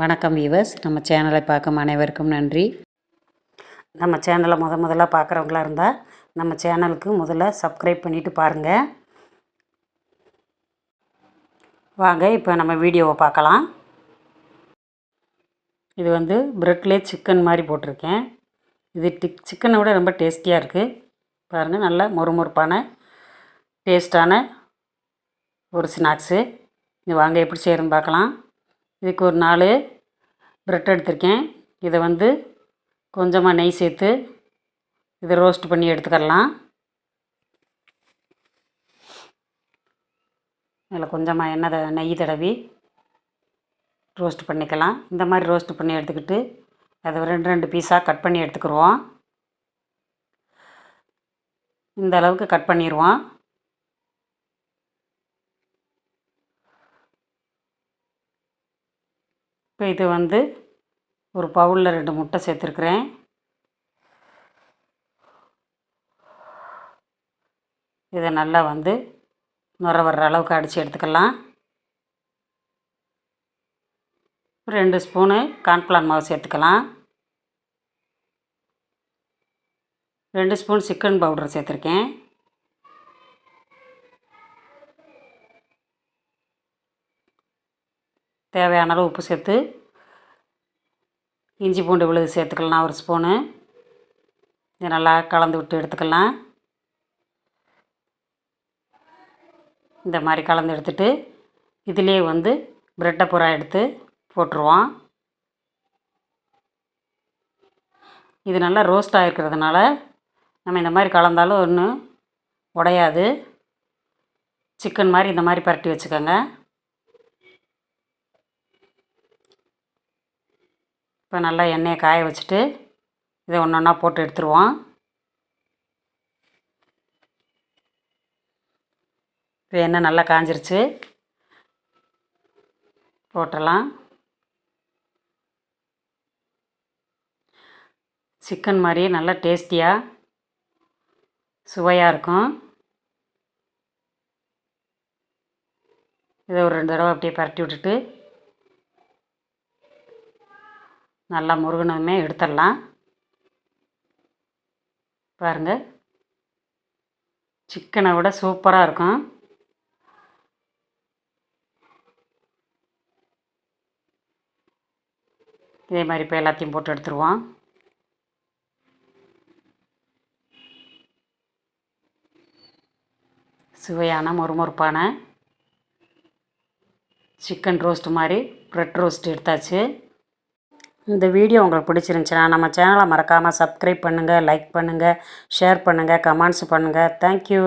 வணக்கம் வீவர்ஸ் நம்ம சேனலை பார்க்கும் அனைவருக்கும் நன்றி. நம்ம சேனலை முத முதல்ல பார்க்குறவங்களா இருந்தால் நம்ம சேனலுக்கு முதல்ல சப்ஸ்கிரைப் பண்ணிவிட்டு பாருங்கள் வாங்க இப்போ நம்ம வீடியோவை பார்க்கலாம். இது வந்து ப்ரெட்லேயே சிக்கன் மாதிரி போட்டிருக்கேன். இது டிக் சிக்கனை விட ரொம்ப டேஸ்டியாக இருக்குது பாருங்கள் நல்ல மொறுமொறுப்பான டேஸ்டான ஒரு ஸ்நாக்ஸு இது வாங்க எப்படி செய்கிறதுன்னு பார்க்கலாம். இதுக்கு ஒரு நாலு ப்ரெட் எடுத்திருக்கேன். இதை வந்து கொஞ்சமாக நெய் சேர்த்து இதை ரோஸ்ட் பண்ணி எடுத்துக்கரலாம். அதில் கொஞ்சமாக எண்ணெய் த- நெய் தடவி ரோஸ்ட் பண்ணிக்கலாம். இந்த மாதிரி ரோஸ்ட் பண்ணி எடுத்துக்கிட்டு அதை ரெண்டு ரெண்டு பீஸாக கட் பண்ணி எடுத்துக்கிடுவோம் இந்த அளவுக்கு கட் பண்ணிடுவோம் இப்போ இது வந்து ஒரு பவுலில் ரெண்டு முட்டை சேர்த்துருக்குறேன். இதை நல்லா வந்து நுர வர்ற அளவுக்கு அடித்து எடுத்துக்கலாம். ரெண்டு ஸ்பூனு கார்ன்ஃப்ளவர் மாவு சேர்த்துக்கலாம். ரெண்டு ஸ்பூன் சிக்கன் பவுடர் சேர்த்துருக்கேன். தேவையான அளவு உப்பு சேர்த்து இஞ்சி பூண்டு விழுது சேர்த்துக்கலாம். ஒரு ஸ்பூனு இதை நல்லா கலந்து விட்டு எடுத்துக்கலாம். இந்த மாதிரி கலந்து எடுத்துட்டு இதிலே வந்து ப்ரெட்டை புறா எடுத்து போட்டுருவோம். இது நல்லா ரோஸ்ட் ஆகிருக்கிறதுனால நம்ம இந்த மாதிரி கலந்தாலும் ஒன்றும் உடையாது. சிக்கன் மாதிரி இந்த மாதிரி பரட்டி வச்சுக்கோங்க. இப்போ நல்லா எண்ணெயை காய வச்சுட்டு இதை ஒன்று ஒன்றா போட்டு எடுத்துருவோம். இப்போ எண்ணெய் நல்லா காஞ்சிருச்சு. போட்டுடலாம் சிக்கன் மாதிரி நல்லா டேஸ்டியாக சுவையாக இருக்கும். இதை ஒரு ரெண்டு தடவை அப்படியே பரட்டி விட்டுட்டு நல்லா முருகனுமே எடுத்துடலாம். பாருங்கள் சிக்கனை விட சூப்பராக இருக்கும். இதே மாதிரி இப்போ எல்லாத்தையும் போட்டு எடுத்துருவோம். சுவையான மொறுமொறுப்பான சிக்கன் ரோஸ்ட் மாதிரி ப்ரெட் ரோஸ்ட் எடுத்தாச்சு. இந்த வீடியோ உங்களுக்கு பிடிச்சிருந்துச்சின்னா நம்ம சேனலை மறக்காமல் சப்ஸ்கிரைப் பண்ணுங்கள் லைக் பண்ணுங்கள் ஷேர் பண்ணுங்கள் கமெண்ட்ஸ் பண்ணுங்கள் தேங்க்யூ